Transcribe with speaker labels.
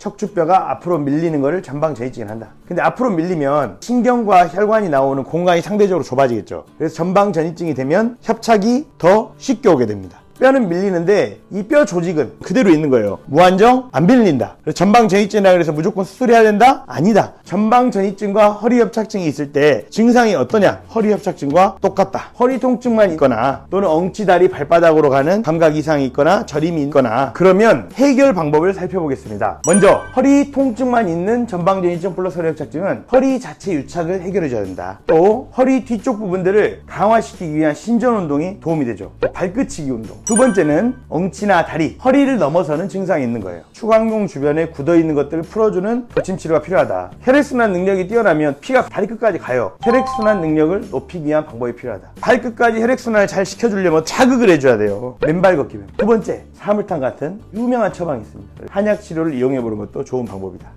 Speaker 1: 척추뼈가 앞으로 밀리는 것을 전방전이증을 한다. 근데 앞으로 밀리면 신경과 혈관이 나오는 공간이 상대적으로 좁아지겠죠. 그래서 전방전이증이 되면 협착이 더 쉽게 오게 됩니다. 뼈는 밀리는데 이 뼈 조직은 그대로 있는 거예요. 무한정 안 밀린다. 그래서 전방 전이증이라 그래서 무조건 수술해야 된다? 아니다. 전방 전이증과 허리 협착증이 있을 때 증상이 어떠냐? 허리 협착증과 똑같다. 허리 통증만 있거나 또는 엉치 다리 발바닥으로 가는 감각 이상이 있거나 저림이 있거나 그러면 해결 방법을 살펴보겠습니다. 먼저 허리 통증만 있는 전방 전이증 플러스 허리 협착증은 허리 자체 유착을 해결해 줘야 된다. 또 허리 뒤쪽 부분들을 강화시키기 위한 신전 운동이 도움이 되죠. 발끝치기 운동. 두 번째는 엉치나 다리, 허리를 넘어서는 증상이 있는 거예요. 추광공 주변에 굳어 있는 것들을 풀어주는 도침 치료가 필요하다. 혈액순환 능력이 뛰어나면 피가 다리 끝까지 가요. 혈액순환 능력을 높이기 위한 방법이 필요하다. 발 끝까지 혈액순환을 잘 시켜주려면 자극을 해줘야 돼요. 맨발 걷기면. 두 번째, 사물탕 같은 유명한 처방이 있습니다. 한약 치료를 이용해 보는 것도 좋은 방법이다.